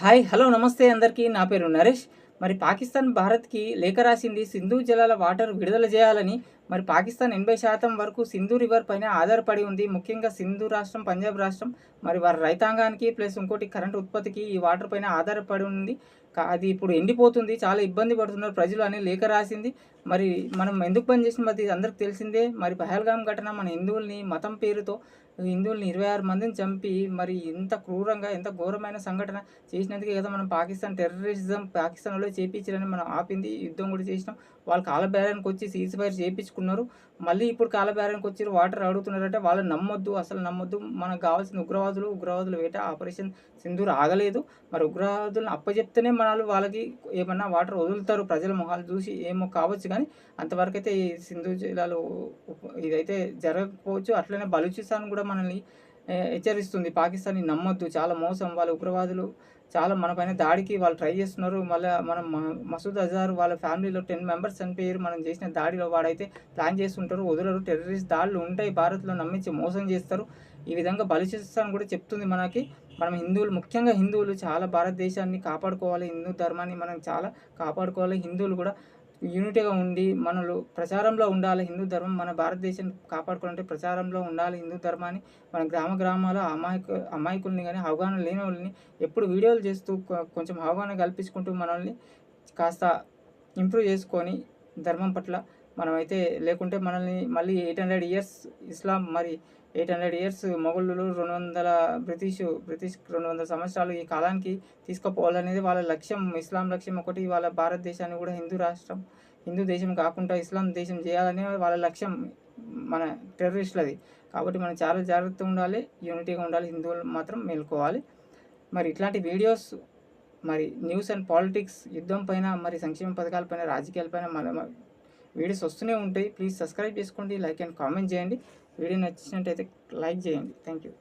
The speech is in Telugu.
హాయ్ హలో నమస్తే అందరికీ. నా పేరు నరేష్. మరి పాకిస్తాన్ భారత్కి లేఖ రాసింది సింధు జలాల వాటర్ విడుదల చేయాలని మరి పాకిస్తాన్ ఎనభై శాతం వరకు సింధు రివర్ పైన ఆధారపడి ఉంది. ముఖ్యంగా సింధు రాష్ట్రం పంజాబ్ రాష్ట్రం మరి వారి రైతాంగానికి ప్లస్ ఇంకోటి కరెంట్ ఉత్పత్తికి ఈ వాటర్ పైన ఆధారపడి ఉంది. కా- అది ఇప్పుడు ఎండిపోతుంది. చాలా ఇబ్బంది పడుతున్నారు ప్రజలు అని లేఖ రాసింది. మరి మనం ఎందుకు పని చేసిన? అది అందరికి తెలిసిందే. మరి పహల్గాం ఘటన మన హిందువుల్ని మతం పేరుతో హిందువుల్ని ఇరవై ఆరు మందిని చంపి మరి ఇంత క్రూరంగా ఎంత ఘోరమైన సంఘటన చేసినందుకే కదా మనం పాకిస్తాన్ టెర్రరిజం పాకిస్తాన్లో చేపించారని మనం ఆపింది యుద్ధం కూడా చేసినాం. వాళ్ళ కాలబేరానికి వచ్చి సీజ్ ఫైర్ చేయించుకున్నారు మళ్ళీ ఇప్పుడు కాలబేరానికి వచ్చి వాటర్ అడుగుతున్నారంటే వాళ్ళు నమ్మొద్దు అసలు నమ్మొద్దు. మనకు కావాల్సిన ఉగ్రవాదులు ఉగ్రవాదులు వేట ఆపరేషన్ సింధూర్ ఆగలేదు. మరి ఉగ్రవాదులను అప్పచెప్తేనే మన వాళ్ళకి ఏమన్నా వాటర్ వదులుతారు ప్రజల మొహాలు చూసి ఏమో కావచ్చు కానీ అంతవరకు అయితే ఈ సింధు జిల్లాలో ఇదైతే జరగకపోవచ్చు. అట్లనే బలూచిస్తాన్ కూడా మనల్ని హెచ్చరిస్తుంది. పాకిస్తాన్ని నమ్మొద్దు. చాలా మోసం. వాళ్ళ ఉగ్రవాదులు చాలా మన పైన దాడికి వాళ్ళు ట్రై చేస్తున్నారు. మళ్ళీ మనం మసూద్ అజార్ వాళ్ళ ఫ్యామిలీలో టెన్ మెంబర్స్ చనిపోయారు మనం చేసిన దాడిలో వాడైతే ప్లాన్ చేస్తుంటారు. వదలరు. టెర్రరిస్ట్ దాడులు ఉంటాయి. భారత్లో నమ్మించి మోసం చేస్తారు. ఈ విధంగా బలిచిస్తాన్ కూడా చెప్తుంది మనకి. మనం హిందువులు ముఖ్యంగా హిందువులు చాలా భారతదేశాన్ని కాపాడుకోవాలి. హిందూ ధర్మాన్ని మనం చాలా కాపాడుకోవాలి. హిందువులు కూడా యూనిటీగా ఉండి మనలు ప్రచారంలో ఉండాలి హిందూ ధర్మం మన భారతదేశం కాపాడుకోవాలంటే ప్రచారంలో ఉండాలి హిందూ ధర్మాన్ని మన గ్రామ గ్రామాల అమాయకు అమాయకుల్ని కానీ అవగాహన లేని వాళ్ళని ఎప్పుడు వీడియోలు చేస్తూ కొంచెం అవగాహన కల్పించుకుంటూ మనల్ని కాస్త ఇంప్రూవ్ చేసుకొని ధర్మం పట్ల మనమైతే లేకుంటే మనల్ని మళ్ళీ ఎయిట్ హండ్రెడ్ ఇయర్స్ ఇస్లాం మరి ఎయిట్ హండ్రెడ్ ఇయర్స్ మొఘళ్ళు రెండు వందల బ్రిటిష్ బ్రిటిష్ రెండు వందల సంవత్సరాలు ఈ కాలానికి తీసుకుపోవాలనేది వాళ్ళ లక్ష్యం. ఇస్లాం లక్ష్యం ఒకటి వాళ్ళ భారతదేశాన్ని కూడా హిందూ రాష్ట్రం హిందూ దేశం కాకుండా ఇస్లాం దేశం చేయాలనే వాళ్ళ లక్ష్యం మన టెర్రరిస్టులది. కాబట్టి మనం చాలా జాగ్రత్తగా ఉండాలి యూనిటీగా ఉండాలి హిందువులు మాత్రం మేల్కోవాలి. మరి ఇట్లాంటి వీడియోస్ మరి న్యూస్ అండ్ పాలిటిక్స్ యుద్ధం పైన మరి సంక్షేమ పథకాలపైన రాజకీయాలపైన మన వీడియోస్ వస్తూనే ఉంటాయి. ప్లీజ్ సబ్స్క్రైబ్ చేసుకోండి లైక్ అండ్ కామెంట్ చేయండి. వీడియో నచ్చినట్టయితే లైక్ చేయండి. Thank you